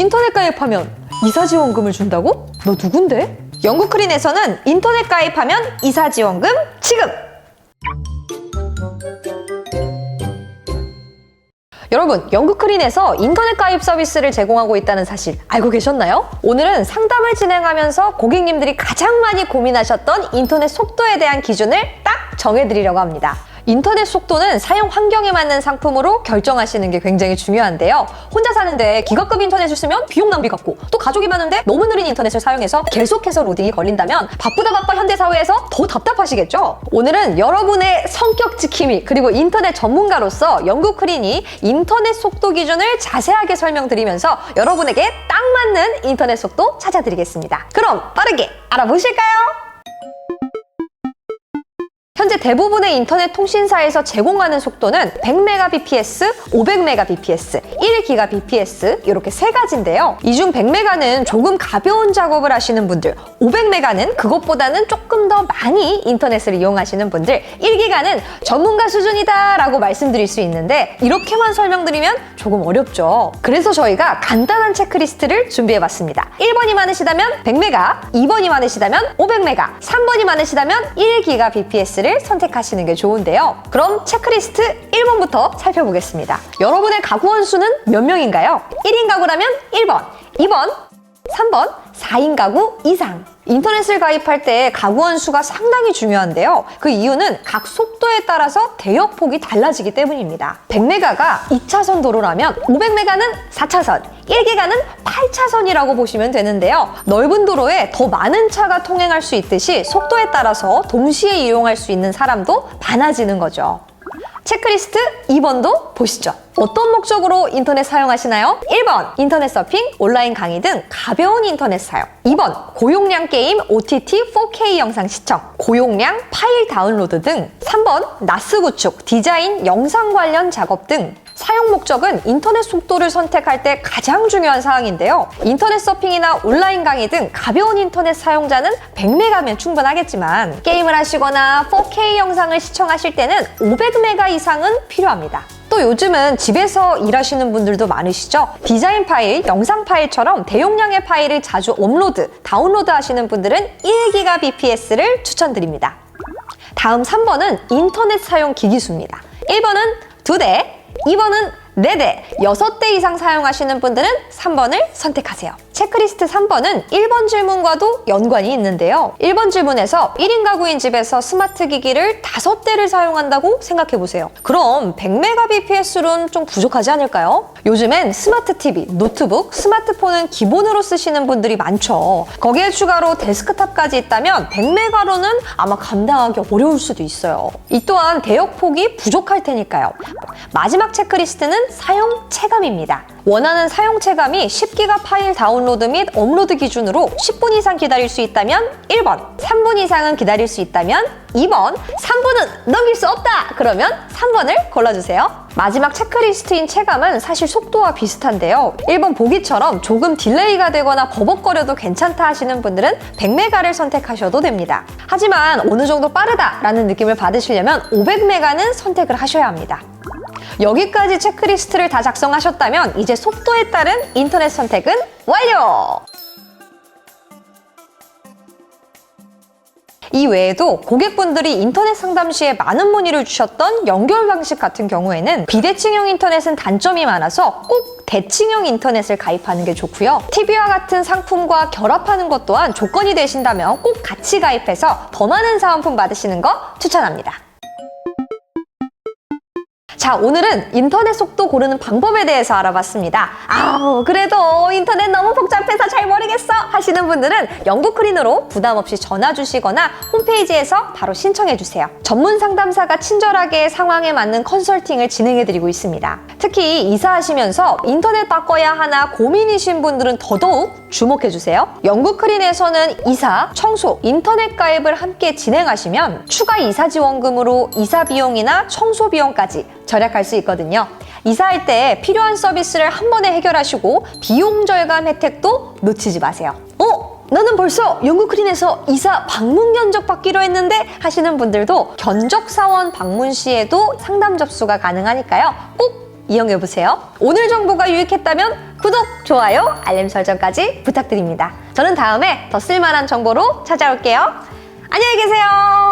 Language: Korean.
인터넷 가입하면 이사 지원금을 준다고? 너 누군데? 영국 크린에서는 인터넷 가입하면 이사 지원금 지급! 여러분, 영국 크린에서 인터넷 가입 서비스를 제공하고 있다는 사실 알고 계셨나요? 오늘은 상담을 진행하면서 고객님들이 가장 많이 고민하셨던 인터넷 속도에 대한 기준을 딱 정해드리려고 합니다. 인터넷 속도는 사용 환경에 맞는 상품으로 결정하시는 게 굉장히 중요한데요. 혼자 사는데 기가급 인터넷을 쓰면 비용 낭비 같고 또 가족이 많은데 너무 느린 인터넷을 사용해서 계속해서 로딩이 걸린다면 바쁘다 바빠 현대사회에서 더 답답하시겠죠? 오늘은 여러분의 성격 지킴이 그리고 인터넷 전문가로서 영국 크린이 인터넷 속도 기준을 자세하게 설명드리면서 여러분에게 딱 맞는 인터넷 속도 찾아드리겠습니다. 그럼 빠르게 알아보실까요? 현재 대부분의 인터넷 통신사에서 제공하는 속도는 100mbps, 500mbps, 1gbps 이렇게 세 가지인데요. 이 중 100m는 조금 가벼운 작업을 하시는 분들, 500m는 그것보다는 조금 더 많이 인터넷을 이용하시는 분들, 1기가는 전문가 수준이다라고 말씀드릴 수 있는데 이렇게만 설명드리면 조금 어렵죠. 그래서 저희가 간단한 체크리스트를 준비해봤습니다. 1번이 많으시다면 100m, 2번이 많으시다면 500m, 3번이 많으시다면 1gbps를 선택하시는 게 좋은데요. 그럼 체크리스트 1번부터 살펴보겠습니다. 여러분의 가구 원수는 몇 명인가요? 1인 가구라면 1번, 2번, 3번, 4인 가구 이상. 인터넷을 가입할 때 가구 원수가 상당히 중요한데요. 그 이유는 각 속도에 따라서 대역폭이 달라지기 때문입니다. 100메가가 2차선 도로라면 500메가는 4차선, 1기가는 8차선이라고 보시면 되는데요. 넓은 도로에 더 많은 차가 통행할 수 있듯이 속도에 따라서 동시에 이용할 수 있는 사람도 많아지는 거죠. 체크리스트 2번도 보시죠. 어떤 목적으로 인터넷 사용하시나요? 1번 인터넷 서핑, 온라인 강의 등 가벼운 인터넷 사용 2번 고용량 게임, OTT, 4K 영상 시청 고용량 파일 다운로드 등 3번 나스 구축, 디자인, 영상 관련 작업 등 사용 목적은 인터넷 속도를 선택할 때 가장 중요한 사항인데요. 인터넷 서핑이나 온라인 강의 등 가벼운 인터넷 사용자는 100메가면 충분하겠지만 게임을 하시거나 4K 영상을 시청하실 때는 500메가 이상은 필요합니다. 또 요즘은 집에서 일하시는 분들도 많으시죠? 디자인 파일, 영상 파일처럼 대용량의 파일을 자주 업로드, 다운로드 하시는 분들은 1GBps를 추천드립니다. 다음 3번은 인터넷 사용 기기수입니다. 1번은 2대, 2번은 4대, 6대 이상 사용하시는 분들은 3번을 선택하세요. 체크리스트 3번은 1번 질문과도 연관이 있는데요. 1번 질문에서 1인 가구인 집에서 스마트 기기를 5대를 사용한다고 생각해 보세요. 그럼 100mbps로는 좀 부족하지 않을까요? 요즘엔 스마트 TV, 노트북, 스마트폰은 기본으로 쓰시는 분들이 많죠. 거기에 추가로 데스크탑까지 있다면 100메가로는 아마 감당하기 어려울 수도 있어요. 이 또한 대역폭이 부족할 테니까요. 마지막 체크리스트는 사용 체감입니다. 원하는 사용 체감이 10기가 파일 다운로드 및 업로드 기준으로 10분 이상 기다릴 수 있다면 1번, 3분 이상은 기다릴 수 있다면 2번, 3분은 넘길 수 없다! 그러면 3번을 골라주세요. 마지막 체크리스트인 체감은 사실 속도와 비슷한데요. 1번 보기처럼 조금 딜레이가 되거나 버벅거려도 괜찮다 하시는 분들은 100메가를 선택하셔도 됩니다. 하지만 어느 정도 빠르다라는 느낌을 받으시려면 500메가는 선택을 하셔야 합니다. 여기까지 체크리스트를 다 작성하셨다면 이제 속도에 따른 인터넷 선택은 완료! 이 외에도 고객분들이 인터넷 상담 시에 많은 문의를 주셨던 연결 방식 같은 경우에는 비대칭형 인터넷은 단점이 많아서 꼭 대칭형 인터넷을 가입하는 게 좋고요. TV와 같은 상품과 결합하는 것 또한 조건이 되신다면 꼭 같이 가입해서 더 많은 사은품 받으시는 거 추천합니다. 자, 오늘은 인터넷 속도 고르는 방법에 대해서 알아봤습니다. 아우, 그래도 인터넷 너무 복잡해서 잘 모르겠어 하시는 분들은 영국 크린으로 부담 없이 전화 주시거나 홈페이지에서 바로 신청해 주세요. 전문 상담사가 친절하게 상황에 맞는 컨설팅을 진행해 드리고 있습니다. 특히 이사하시면서 인터넷 바꿔야 하나 고민이신 분들은 더더욱 주목해 주세요. 영국 크린에서는 이사, 청소, 인터넷 가입을 함께 진행하시면 추가 이사 지원금으로 이사 비용이나 청소 비용까지 절약할 수 있거든요. 이사할 때 필요한 서비스를 한 번에 해결하시고 비용 절감 혜택도 놓치지 마세요. 어? 나는 벌써 영국 크린에서 이사 방문 견적 받기로 했는데 하시는 분들도 견적 사원 방문 시에도 상담 접수가 가능하니까요. 꼭 이용해보세요. 오늘 정보가 유익했다면 구독, 좋아요, 알림 설정까지 부탁드립니다. 저는 다음에 더 쓸만한 정보로 찾아올게요. 안녕히 계세요.